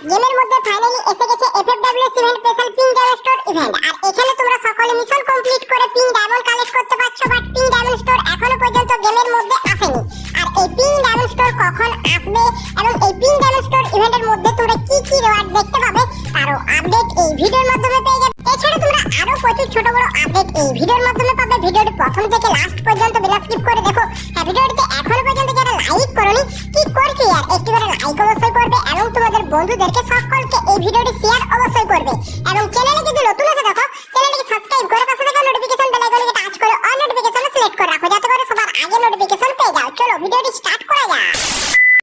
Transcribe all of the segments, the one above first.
গেমের মধ্যে ফাইনালি এসে গেছে FFWS event special ping diamond store event আর এখানে তোমরা সকলে মিশন কমপ্লিট করে পিং ডায়মন্ড কালেক্ট করতে পারছ বাট পিং ডায়মন্ড স্টোর এখনও পর্যন্ত গেমের মধ্যে আসেনি। আর এই পিং ডায়মন্ড স্টোর কখন আসবে এবং এই পিং ডায়মন্ড স্টোর ইভেন্টের মধ্যে তোমরা কি কি রিওয়ার্ড দেখতে পাবে, তারও আপডেট এই ভিডিওর মাধ্যমে পেয়ে যাবে। এছাড়া তোমরা আরও প্রচুর ছোট বড় আপডেট এই ভিডিওর মাধ্যমে পাবে। ভিডিওটি প্রথম থেকে লাস্ট পর্যন্ত বিনা স্কিপ করে দেখো। হ্যাঁ ভিডিওটিতে এখনও পর্যন্ত যারা লাইক করনি কি করছ বন্ধুদেরকে সকলকে এই ভিডিওটি শেয়ার অবশ্যই করবে। এবং চ্যানেলে যদি নতুন আছে দেখো চ্যানেলটিকে সাবস্ক্রাইব করে পাশে থাকা নোটিফিকেশন বেল আইকনকে টাচ করে অল নোটিফিকেশন সিলেক্ট করে রাখো, যাতে করে সবার আগে নোটিফিকেশন পেয়ে যাও। চলো, ভিডিওটি স্টার্ট করা যাক।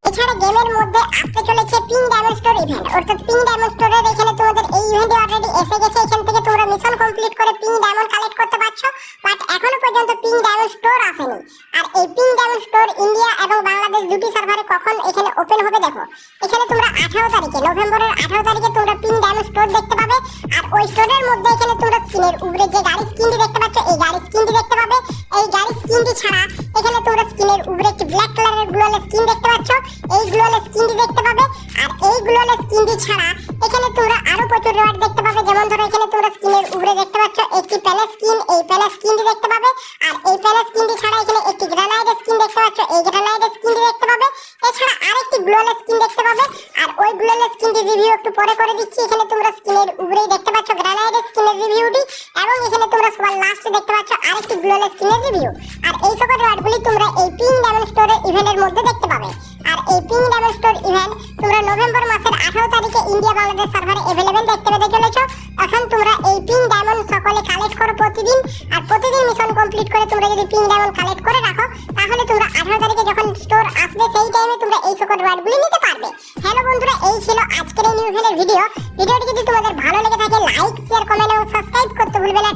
এছাড়া গেমের মধ্যে আসতে চলেছে পিং ডায়মন্ড স্টোর ইভেন্ট অর্থাৎ পিং ডায়মন্ড স্টোরের এখানে তোমাদের এই ইভেন্টে অলরেডি এসে গেছে। এখান থেকে তোমরা মিশন কমপ্লিট করে পিং ডায়মন্ড কালেক্ট করতে পারছ। বাট এখনও পর্যন্ত পিং ডায়মন্ড স্টোর আসেনি। আর এই ping diamond store India Bangladesh দুটি সার্ভারে কখন এখানে ওপেন হবে দেখো। এখানে তোমরা আঠারো তারিখে, নভেম্বরের আঠারো তারিখে তোমরা পিং ডায়মন্ড স্টোর দেখতে পাবে। আর ওই স্টোরের মধ্যে এখানে তোমরা স্কিনের উপরে যে গাড়ি স্কিনটি দেখতে পাচ্ছ, এই গাড়ি স্কিনটি দেখতে পাবে। এই গাড়ি স্কিনটি ছাড়া এখানে তোমরা স্কিনের উপরে একটি ব্ল্যাক কালারের গ্লোয়াল স্কিন দেখতে পাচ্ছ। এই গ্লোয়াল স্কিনটি দেখতে পাবে। আর এই গ্লোয়াল স্কিনটি ছাড়া এখানে তোমরা আরও প্রচুর রিওয়ার্ড দেখতে পাবে। যেমন ধরো, এখানে তোমরা স্কিনের উপরে দেখতে পাচ্ছ, একটি প্যালেস স্কিন এই প্যালেস স্কিনটি দেখতে পাবে। আর এই প্যালেস স্কিনটি ছাড়া এখানে একটি গ্রানাইড স্কিন দেখতে পাচ্ছ, এই আরেকটি স্কিন দেখতে পাবে। আর ওই গ্লোয়াল স্কিনটি রিভিউ একটু পরে করে দিচ্ছি। এখানে তোমরা স্কিনের উপরেই দেখতে পাচ্ছ গ্রানাইড স্কিনের রিভিউটি এবং এখানে তোমরা সবার লাস্টে দেখতে পাচ্ছ আরেকটি গ্লোয়াল স্কিনের রিভিউ আর এই সকল রিওয়ার্ডগুলি তোমরা এই পিং ডায়মন্ড স্টোরের ইভেন্টের মধ্যে দেখতে পাবে। আর এই পিং ডায়মন্ড স্টোর ইভেন্ট তোমরা নভেম্বর মাসের আঠারো তারিখে ইন্ডিয়া বাংলাদেশ সার্ভারে অ্যাভেলেবেল দেখতে পেতে চলেছো। এখন তোমরা এই পিং ডায়মন্ড সকলে কালেক্ট করো প্রতিদিন। আর প্রতিদিন মিশন কমপ্লিট করে তোমরা যদি পিং ডায়মন্ড কালেক্ট করে রাখো, তাহলে তোমরা আঠারো তারিখে যখন স্টোর আসবে সেই টাইমে তোমরা এই সকল রিওয়ার্ডগুলি নিতে পারবে। হ্যালো বন্ধুরা, এই ছিল আজকের এই নিউ ভিডিও ভিডিওটি যদি তোমাদের ভালো লেগে থাকে লাইক শেয়ার কমেন্ট এবং সাবস্ক্রাইব করতে ভুলবে না।